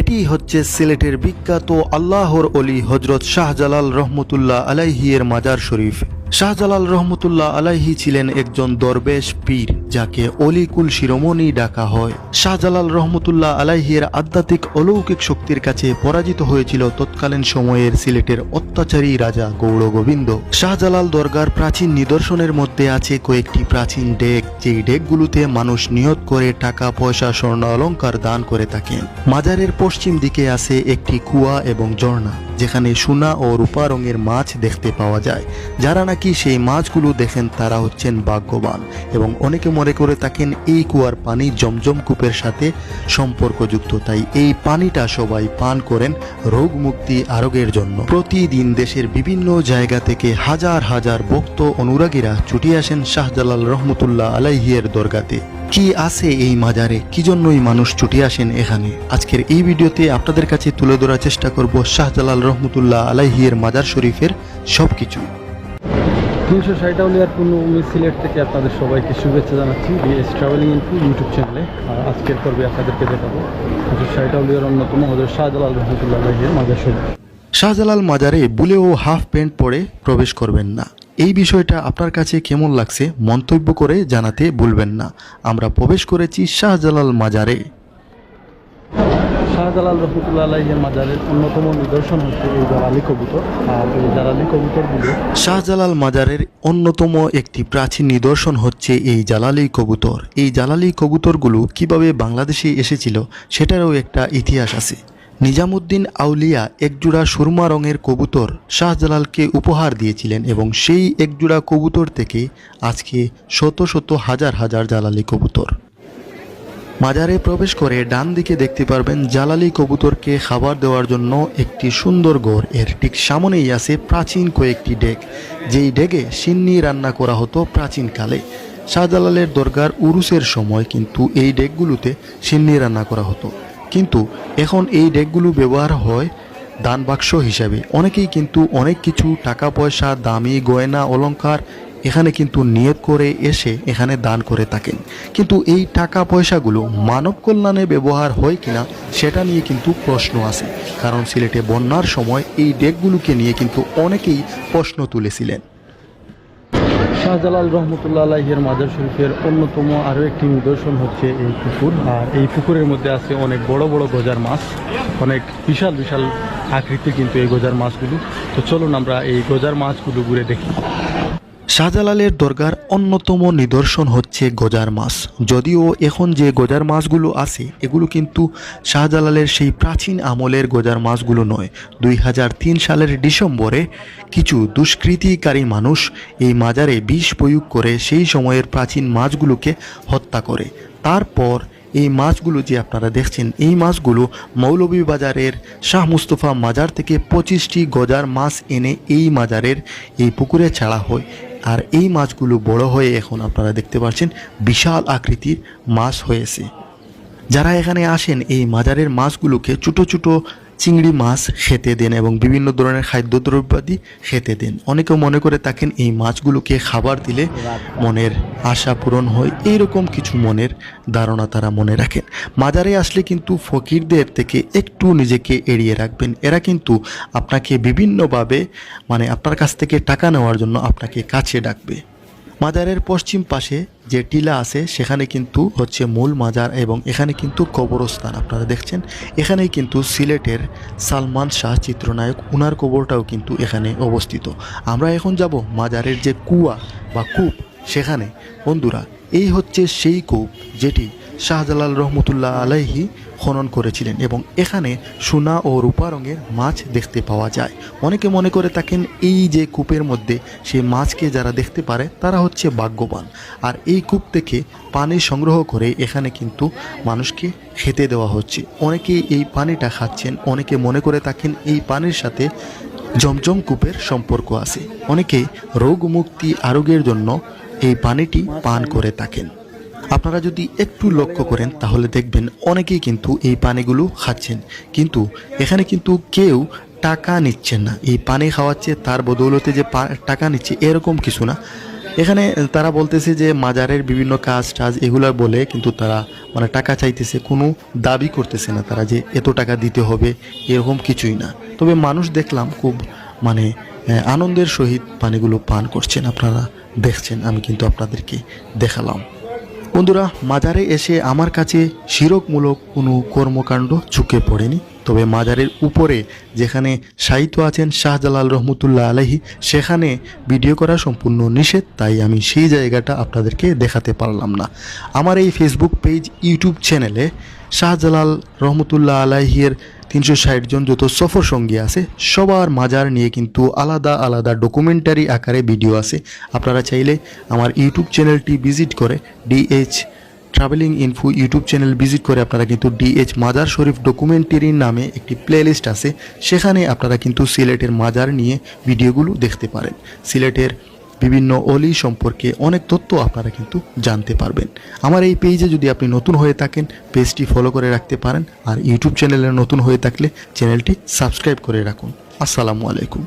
এটি হচ্ছে সিলেটের বিখ্যাত আল্লাহর অলি হজরত শাহজালাল রহমতুল্লাহ আলাইহিয়ের মাজার শরীফ। শাহজালাল রহমতুল্লাহ আলাইহি ছিলেন একজন দরবেশ পীর, যাকে অলিকুল শিরোমণি ডাকা হয়। শাহজালাল রহমতুল্লাহ আলাইহির আধ্যাত্মিক অলৌকিক শক্তির কাছে পরাজিত হয়েছিল তৎকালীন সময়ের সিলেটের অত্যাচারী রাজা গৌড় গোবিন্দ। শাহজালাল দরগার প্রাচীন নিদর্শনের মধ্যে আছে কয়েকটি প্রাচীন ডেক, যেই ডেকগুলোতে মানুষ নিয়ত করে টাকা, পয়সা, স্বর্ণ অলঙ্কার দান করে থাকেন। মাজারের পশ্চিম দিকে আছে একটি কুয়া এবং ঝর্ণা। যেখানে সোনা ও রূপা রঙের মাছ দেখতে পাওয়া যায়। যারা নাকি সেই মাছগুলো দেখেন তারা হচ্ছেন ভাগ্যবান এবং অনেকে মনে করে থাকেন এই কুয়ার পানি জমজম কূপের সাথে সম্পর্কযুক্ত, তাই এই পানিটা সবাই পান করেন রোগ মুক্তি আরোগের জন্য। প্রতিদিন দেশের বিভিন্ন জায়গা থেকে হাজার হাজার ভক্ত অনুরাগীরা ছুটে আসেন শাহজালাল রহমতুল্লাহ আলাইহিয়ের দরগাতে। কি আছে এই মাজারে? কি জন্যই মানুষ ছুটে আসেন এখানে? আজকের এই ভিডিওতে আপনাদের কাছে তুলে ধরার চেষ্টা করব শাহজালাল রহমতুল্লাহ আলাইহিয়ের মাজার শরীফের সবকিছু। তিনশো ষাট আউলিয়ার পূর্ণভূমি সিলেট থেকে আপনাদের সবাইকে শুভেচ্ছা জানাচ্ছি বিএস ট্রাভেলিং ইনফু ইউটিউব চ্যানেলে। আর আজকের পর্বে আপনাদেরকে দেখাবো হজরত ষাট আউলিয়ার অন্যতম হজরত শাহজালাল রহমতুল্লাহ আলহের মাজার শরীফ। শাহজালাল মাজারে বুলে ও হাফ প্যান্ট পরে প্রবেশ করবেন না। এই বিষয়টা আপনার কাছে কেমন লাগছে মন্তব্য করে জানাতে ভুলবেন না। আমরা প্রবেশ করেছি শাহজালাল মাজারে। শাহজালাল রহমতুল্লাহ আলহের মাজারের অন্যতম নিদর্শন হচ্ছে এই জালালি কবুতর। আর এই জালালি কবুতরগুলো শাহজালাল মাজারের অন্যতম একটি প্রাচীন নিদর্শন হচ্ছে এই জালালি কবুতর। এই জালালি কবুতরগুলো কীভাবে বাংলাদেশে এসেছিল সেটারও একটা ইতিহাস আছে। নিজামুদ্দিন আউলিয়া একজোড়া সুরমা রঙের কবুতর শাহজালালকে উপহার দিয়েছিলেন এবং সেই একজোড়া কবুতর থেকে আজকে শত শত হাজার হাজার জালালি কবুতর। মাজারে প্রবেশ করে ডান দিকে দেখতে পারবেন জালালি কবুতরকে খাবার দেওয়ার জন্য একটি সুন্দর ঘর। এর ঠিক সামনেই আছে প্রাচীন কয়েকটি ডেক। যেই ডেকে সিন্নি রান্না করা হতো প্রাচীনকালে। শাহজালালের দরগার উরুসের সময় কিন্তু এই ডেকগুলোতে সিন্নি রান্না করা হতো। কিন্তু এখন এই ডেকগুলো ব্যবহার হয় দান বাক্স হিসাবে। অনেকেই কিন্তু অনেক কিছু টাকা পয়সা, দামি গয়না, অলংকার এখানে কিন্তু নিয়োগ করে এসে এখানে দান করে থাকেন। কিন্তু এই টাকা পয়সাগুলো মানব কল্যাণে ব্যবহার হয় কিনা, সেটা নিয়ে কিন্তু প্রশ্ন আছে। কারণ সিলেটে বন্যার সময় এই ডেকগুলোকে নিয়ে কিন্তু অনেকেই প্রশ্ন তুলেছিলেন। শাহজালাল রহমতুল্লাহ আলাইহের মাজার শরীফের অন্যতম আরও একটি নিদর্শন হচ্ছে এই পুকুর। আর এই পুকুরের মধ্যে আছে অনেক বড় বড় গজার মাছ। অনেক বিশাল বিশাল আকৃতি কিন্তু এই গজার মাছগুলো। তো চলুন আমরা এই গজার মাছগুলো ঘুরে দেখি। শাহজালালের দরগার অন্যতম নিদর্শন হচ্ছে গজার মাছ। যদিও এখন যে গজার মাছগুলো আছে, এগুলো কিন্তু শাহজালালের সেই প্রাচীন আমলের গজার মাছগুলো নয়। দুই সালের ডিসেম্বরে কিছু দুষ্কৃতিকারী মানুষ এই মাজারে বিষ প্রয়োগ করে সেই সময়ের প্রাচীন মাছগুলোকে হত্যা করে। তারপর এই মাছগুলো যে আপনারা দেখছেন, এই মাছগুলো মৌলভীবাজারের শাহ মুস্তফা মাজার থেকে পঁচিশটি গজার মাছ এনে এই মাজারের এই পুকুরে ছাড়া হয়। আর এই মাছগুলো বড় হয়ে এখন আপনারা দেখতে পাচ্ছেন বিশাল আকৃতির মাছ হয়েছে। যারা এখানে আসেন, এই মাজারের মাছগুলোকে ছোটো ছোটো চিংড়ি মাছ খেতে দেন এবং বিভিন্ন ধরনের খাদ্যদ্রব্যাদি খেতে দেন। অনেকে মনে করে থাকেন এই মাছগুলোকে খাবার দিলে মনের আশা পূরণ হয়। এইরকম কিছু মনের ধারণা তারা মনে রাখেন। মাজারে আসলে কিন্তু ফকিরদের থেকে একটু নিজেকে এড়িয়ে রাখবেন। এরা কিন্তু আপনাকে বিভিন্নভাবে মানে আপনার কাছ থেকে টাকা নেওয়ার জন্য আপনাকে কাছে ডাকবে। মাজারের পশ্চিম পাশে যে টিলা আছে, সেখানে কিন্তু হচ্ছে মূল মাজার এবং এখানে কিন্তু কবরস্থান। আপনারা দেখছেন, এখানেই কিন্তু সিলেটের সালমান শাহ চিত্রনায়ক, উনার কবরটাও কিন্তু এখানে অবস্থিত। আমরা এখন যাব মাজারের যে কুয়া বা কূপ, সেখানে। বন্ধুরা, এই হচ্ছে সেই কূপ যেটি শাহজালাল রহমতুল্লাহ আলাইহি খনন করেছিলেন এবং এখানে সোনা ও রূপা রঙের মাছ দেখতে পাওয়া যায়। অনেকে মনে করে থাকেন এই যে কূপের মধ্যে সেই মাছকে যারা দেখতে পারে, তারা হচ্ছে ভাগ্যবান। আর এই কূপ থেকে পানি সংগ্রহ করে এখানে কিন্তু মানুষকে খেতে দেওয়া হচ্ছে। অনেকেই এই পানিটা খাচ্ছেন, অনেকে মনে করে থাকেন এই পানির সাথে জমজম কূপের সম্পর্ক আছে। অনেকে রোগ মুক্তি আরোগ্যের জন্য এই পানিটি পান করে থাকেন। আপনারা যদি একটু লক্ষ্য করেন, তাহলে দেখবেন অনেকেই কিন্তু এই পানিগুলো খাচ্ছেন। কিন্তু এখানে কিন্তু কেউ টাকা নিচ্ছেন না। এই পানি খাওয়াচ্ছে, তার বদৌলতে যে টাকা নিচ্ছে, এরকম কিছু না। এখানে তারা বলতেছে যে মাজারের বিভিন্ন কাজ টাজ এগুলো বলে, কিন্তু তারা মানে টাকা চাইতেছে, কোনো দাবি করতেছে না তারা যে এত টাকা দিতে হবে, এরকম কিছুই না। তবে মানুষ দেখলাম খুব মানে আনন্দের সহিত পানিগুলো পান করছেন। আপনারা দেখছেন, আমি কিন্তু আপনাদেরকে দেখালাম। বন্ধুরা, মাজারে এসে আমার কাছে শিরকমূলক কোনো কর্মকাণ্ড চুকে পড়েনি। তবে মাজারের উপরে যেখানে সাহিত্য আছেন শাহজালাল রহমতুল্লাহ আলহি সেখানে ভিডিও করা সম্পূর্ণ নিষেধ, তাই আমি সেই জায়গাটা আপনাদেরকে দেখাতে পারলাম না। আমার এই ফেসবুক পেজ ইউটিউব চ্যানেলে শাহজালাল রহমতুল্লাহ আলাহির তিনশো ষাট জন যত সফর সঙ্গী আছে, সবার মাজার নিয়ে কিন্তু আলাদা আলাদা ডকুমেন্টারি আকারে ভিডিও আছে। আপনারা চাইলে আমার ইউটিউব চ্যানেলটি ভিজিট করে DH travelling info YouTube channel visit করে আপনারা কিন্তু ডিএইচ মাজার শরীফ ডকুমেন্টারির নামে একটি প্লেলিস্ট আছে। সেখানে আপনারা কিন্তু সিলেটের মাজার নিয়ে ভিডিওগুলো দেখতে পারেন। সিলেটের বিভিন্ন অলি সম্পর্কে অনেক তথ্য আপনারা কিন্তু জানতে পারবেন। আমার এই পেজে যদি আপনি নতুন হয়ে থাকেন, পেজটি ফলো করে রাখতে পারেন আর ইউটিউব চ্যানেলে নতুন হয়ে থাকলে চ্যানেলটি সাবস্ক্রাইব করে রাখুন। আসসালামু আলাইকুম।